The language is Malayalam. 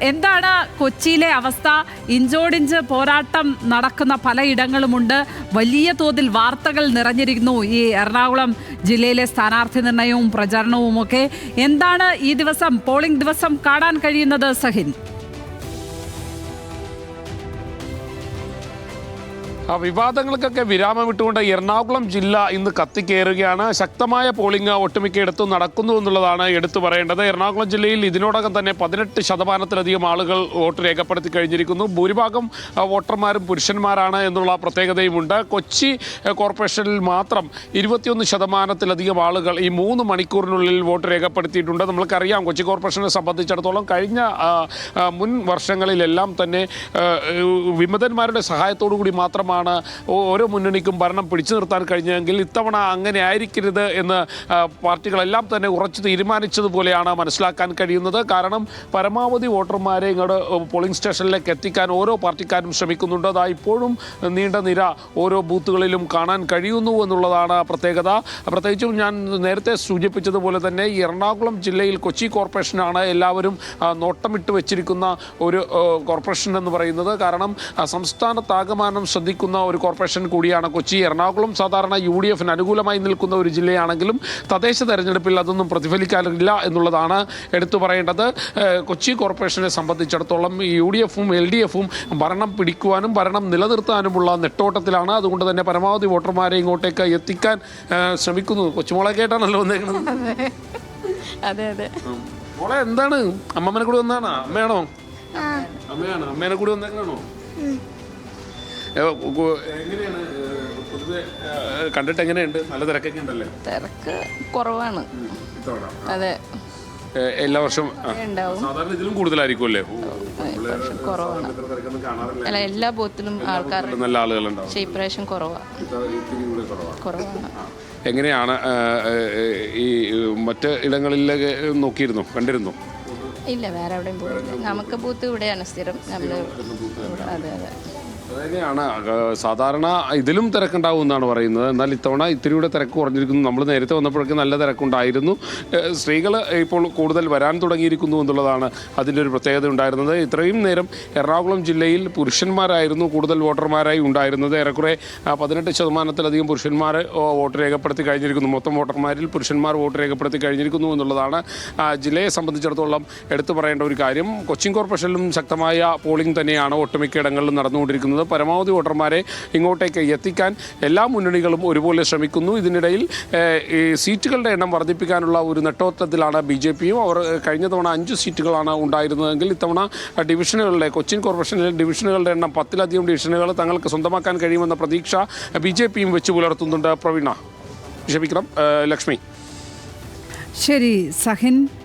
എന്താണ് കൊച്ചിയിലെ അവസ്ഥ? ഇഞ്ചോടിഞ്ച് പോരാട്ടം നടക്കുന്ന പലയിടങ്ങളുമുണ്ട് വലിയ തോതിൽ വാർത്തകൾ നിറഞ്ഞിരിക്കുന്നു ഈ എറണാകുളം ജില്ലയിലെ സ്ഥാനാർത്ഥി നിർണയവും പ്രചരണവും ഒക്കെ എന്താണ് ഈ ദിവസം പോളിംഗ് ദിവസം കാണാൻ കഴിയുന്നത് സഹിൻ? വിവാദങ്ങൾക്കൊക്കെ വിരാമം ഇട്ടുകൊണ്ട് എറണാകുളം ജില്ല ഇന്ന് കത്തിക്കയറുകയാണ് ശക്തമായ പോളിംഗ് ഒട്ടുമിക്കയിടത്തും നടക്കുന്നു എന്നുള്ളതാണ് എടുത്തു പറയേണ്ടത്. എറണാകുളം ജില്ലയിൽ ഇതിനോടകം തന്നെ പതിനെട്ട് ശതമാനത്തിലധികം ആളുകൾ വോട്ട് രേഖപ്പെടുത്തി കഴിഞ്ഞിരിക്കുന്നു. ഭൂരിഭാഗം വോട്ടർമാരും പുരുഷന്മാരാണ് എന്നുള്ള പ്രത്യേകതയുമുണ്ട്. കൊച്ചി കോർപ്പറേഷനിൽ മാത്രം ഇരുപത്തിയൊന്ന് ശതമാനത്തിലധികം ആളുകൾ ഈ മൂന്ന് മണിക്കൂറിനുള്ളിൽ വോട്ട് രേഖപ്പെടുത്തിയിട്ടുണ്ട്. നമ്മൾക്കറിയാം കൊച്ചി കോർപ്പറേഷനെ സംബന്ധിച്ചിടത്തോളം കഴിഞ്ഞ മുൻ വർഷങ്ങളിലെല്ലാം തന്നെ വിമതന്മാരുടെ സഹായത്തോടു കൂടി മാത്രമാണ് ഓ- ഓരോ മുന്നണിക്കും ഭരണം പിടിച്ചു നിർത്താൻ കഴിഞ്ഞതെങ്കിൽ ഇത്തവണ അങ്ങനെ ആയിരിക്കരുത് എന്ന് പാർട്ടികളെല്ലാം തന്നെ ഉറച്ചു തീരുമാനിച്ചതുപോലെയാണ് മനസ്സിലാക്കാൻ കഴിയുന്നത്. കാരണം പരമാവധി വോട്ടർമാരെ ഇങ്ങോട്ട് പോളിംഗ് സ്റ്റേഷനിലേക്ക് എത്തിക്കാൻ ഓരോ പാർട്ടിക്കാരും ശ്രമിക്കുന്നുണ്ട്. അതാ ഇപ്പോഴും നീണ്ട നിര ഓരോ ബൂത്തുകളിലും കാണാൻ കഴിയുന്നു എന്നുള്ളതാണ് പ്രത്യേകത. പ്രത്യേകിച്ചും ഞാൻ നേരത്തെ സൂചിപ്പിച്ചതുപോലെ തന്നെ ഈ എറണാകുളം ജില്ലയിൽ കൊച്ചി കോർപ്പറേഷനാണ് എല്ലാവരും നോട്ടമിട്ട് വെച്ചിരിക്കുന്ന ഒരു കോർപ്പറേഷൻ എന്ന് പറയുന്നത്. കാരണം സംസ്ഥാനത്താകമാനം ശ്രദ്ധിക്കുന്ന ഒരു കോർപ്പറേഷൻ കൂടിയാണ് കൊച്ചി. എറണാകുളം സാധാരണ യു ഡി എഫിന് അനുകൂലമായി നിൽക്കുന്ന ഒരു ജില്ലയാണെങ്കിലും തദ്ദേശ തെരഞ്ഞെടുപ്പിൽ അതൊന്നും പ്രതിഫലിക്കാറില്ല എന്നുള്ളതാണ് എടുത്തു പറയേണ്ടത്. കൊച്ചി കോർപ്പറേഷനെ സംബന്ധിച്ചിടത്തോളം യു ഡി എഫും എൽ ഡി എഫും ഭരണം പിടിക്കുവാനും ഭരണം നിലനിർത്താനുമുള്ള നെട്ടോട്ടത്തിലാണ്. അതുകൊണ്ട് തന്നെ പരമാവധി വോട്ടർമാരെ ഇങ്ങോട്ടേക്ക് എത്തിക്കാൻ ശ്രമിക്കുന്നു. കൊച്ചുമോളെ കേട്ടാണല്ലോ വന്നേക്കുന്നത് അതെ അതെ. മോളെ എന്താണ്? അമ്മമ്മനെ കൂടി വന്നാണോ? അമ്മയാണോ? അമ്മയാണ്. അമ്മേനെ കൂടി വന്നേക്കണോ കണ്ടിട്ട് എങ്ങനെയുണ്ട്? നല്ല തിരക്കൊക്കെ ഉണ്ടല്ലേ? തിരക്ക് കുറവാണ്. അതെ. എല്ലാ വർഷവും സാധാരണ ഇതിലും കൂടുതലായിരിക്കും അല്ലേ കുറവാണ്. അല്ല എല്ലാ ബൂത്തിലും ആൾക്കാർ നല്ല ആളുകളുണ്ടാവും. പക്ഷേ ഇപ്രാവശ്യം കുറവാണ്. എങ്ങനെയാണ് ഈ മറ്റ് ഇടങ്ങളിലൊക്കെ നോക്കിയിരുന്നു കണ്ടിരുന്നു? ഇല്ല വേറെ എവിടെയും പോയില്ല നമുക്ക് ബൂത്ത് ഇവിടെയാണ് സ്ഥിരം. നമ്മൾ അതെ അതെ. അതെങ്ങനെയാണ് ആ, സാധാരണ ഇതിലും തിരക്കുണ്ടാവും എന്നാണ് പറയുന്നത്. എന്നാൽ ഇത്തവണ ഇത്തിരിയുടെ തിരക്ക് കുറഞ്ഞിരിക്കുന്നു. നമ്മൾ നേരത്തെ വന്നപ്പോഴൊക്കെ നല്ല തിരക്കുണ്ടായിരുന്നു. സ്ത്രീകൾ ഇപ്പോൾ കൂടുതൽ വരാൻ തുടങ്ങിയിരിക്കുന്നു എന്നുള്ളതാണ് അതിന്റെ ഒരു പ്രത്യേകത ഉണ്ടായിരുന്നത്. ഇത്രയും നേരം എറണാകുളം ജില്ലയിൽ പുരുഷന്മാരായിരുന്നു കൂടുതൽ വോട്ടർമാരായി ഉണ്ടായിരുന്നത്. ഏറെക്കുറെ പതിനെട്ട് ശതമാനത്തിലധികം പുരുഷന്മാർ വോട്ട് രേഖപ്പെടുത്തി കഴിഞ്ഞിരിക്കുന്നു. മൊത്തം വോട്ടർമാരിൽ പുരുഷന്മാർ വോട്ട് രേഖപ്പെടുത്തി കഴിഞ്ഞിരിക്കുന്നു എന്നുള്ളതാണ് ജില്ലയെ സംബന്ധിച്ചിടത്തോളം എടുത്തു പറയേണ്ട ഒരു കാര്യം. കൊച്ചിൻ കോർപ്പറേഷനിലും ശക്തമായ പോളിംഗ് തന്നെയാണ്. ഒട്ടുമിക്ക ഇടങ്ങളിലും നടന്നുകൊണ്ടിരിക്കുന്നത്. പരമാവധി വോട്ടർമാരെ ഇങ്ങോട്ടേക്ക് എത്തിക്കാൻ എല്ലാ മുന്നണികളും ഒരുപോലെ ശ്രമിക്കുന്നു. ഇതിനിടയിൽ സീറ്റുകളുടെ എണ്ണം വർദ്ധിപ്പിക്കാനുള്ള ഒരു നെട്ടോട്ടത്തിലാണ് ബി ജെ പിയും. അവർ കഴിഞ്ഞ തവണ അഞ്ച് സീറ്റുകളാണ് ഉണ്ടായിരുന്നതെങ്കിൽ ഇത്തവണ ഡിവിഷനുകളിലെ കൊച്ചിൻ കോർപ്പറേഷനിലെ ഡിവിഷനുകളുടെ എണ്ണം പത്തിലധികം ഡിവിഷനുകൾ തങ്ങൾക്ക് സ്വന്തമാക്കാൻ കഴിയുമെന്ന പ്രതീക്ഷ ബി ജെ പിയും വെച്ച് പുലർത്തുന്നുണ്ട് പ്രവീണ. ക്ഷമിക്കണം ലക്ഷ്മി. ശരി സഹിൻ.